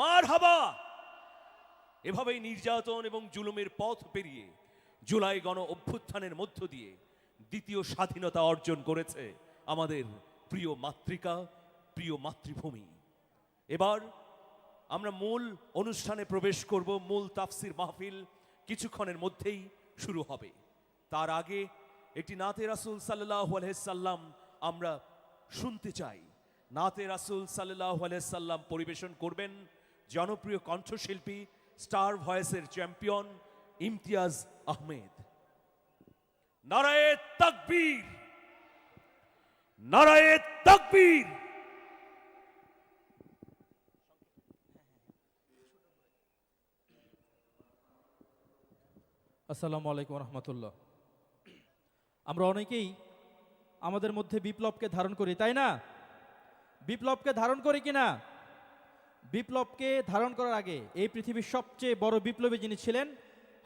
মার হাবা। এভাবেই নির্যাতন এবং জুলুমের পথ পেরিয়ে জুলাই গণ অভ্যুত্থানের মধ্য দিয়ে দ্বিতীয় স্বাধীনতা অর্জন করেছে আমাদের প্রিয় মাতৃকা, প্রিয় মাতৃভূমি। এবার আমরা মূল অনুষ্ঠানে প্রবেশ করব, মূল তাফসির মাহফিল কিছুক্ষণের মধ্যেই শুরু হবে। তার আগে একটি নাতে রাসুল সাল্লাহ সাল্লাম আমরা শুনতে চাই। নাতে রাসুল সাল্লাহ সাল্লাম পরিবেশন করবেন জনপ্রিয় কণ্ঠশিল্পী, স্টার ভয়েসের চ্যাম্পিয়ন ইমতিয়াজ আহমেদ। নারায়ে তাকবীর! নারায়ে তাকবীর! আসসালামু আলাইকুম রহমতুল্লাহ। আমরা অনেকেই আমাদের মধ্যে বিপ্লবকে ধারণ করি, তাই না? বিপ্লবকে ধারণ করি কি না? বিপ্লবকে ধারণ করার আগে এই পৃথিবীর সবচেয়ে বড় বিপ্লবী যিনি ছিলেন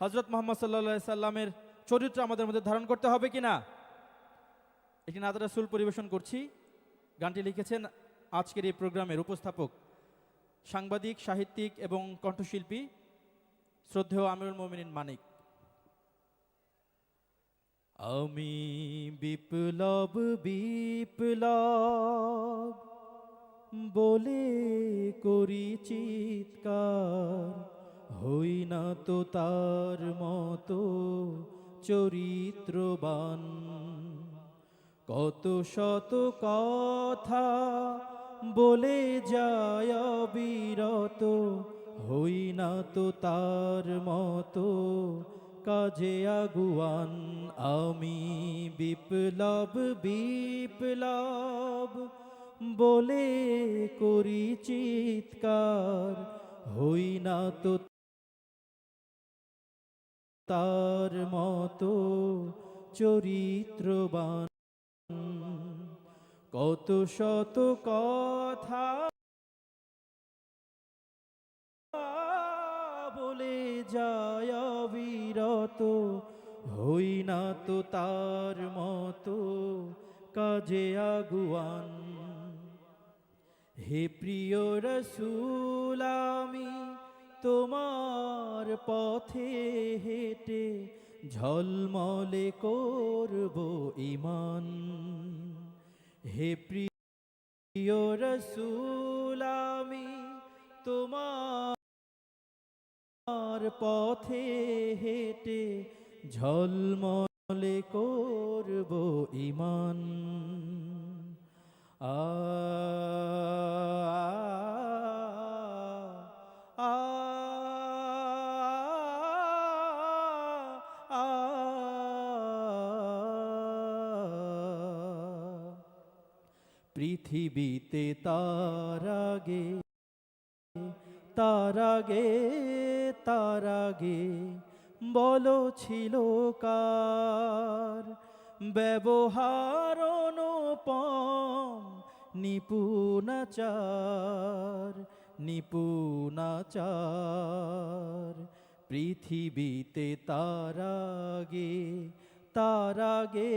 হজরত মোহাম্মদ সাল্লা সাল্লামের চরিত্র আমাদের মধ্যে ধারণ করতে হবে কি না একটি নাদার পরিবেশন করছি। গানটি লিখেছেন আজকের এই প্রোগ্রামের উপস্থাপক, সাংবাদিক, সাহিত্যিক এবং কণ্ঠশিল্পী শ্রদ্ধেয় আমিরুল মোমিনিন মানিক। আমি বিপ্লব বিপ্লব বলে করি চিৎকার, হই না তো তার মতো চরিত্রবান। কত শত কথা বলে যায় বিরত হই না তো তার মতো কাজে আগুয়ান। আমি বিপ্লব বিপ্লব বলে করি চিৎকার, হই না তো তার মতো চরিত্রবান। কত শত কথা বলে যায় বিরত হই না তো তার মতো কাজে আগুয়ান। হে প্রিয় রসুল, আমি তোমার পথে হেঁটে ঝলমলে করব ইমান হে প্রিয় রসুল, আমি তোমার পথে হেঁটে ঝলমলে করব ইমান পৃথিবীতে তার আগে তার আগে তার আগে বলো ছিল কার? ব্যবহার অনুপম নিপুণাচার নিপুণাচার। পৃথিবীতে তার আগে তার আগে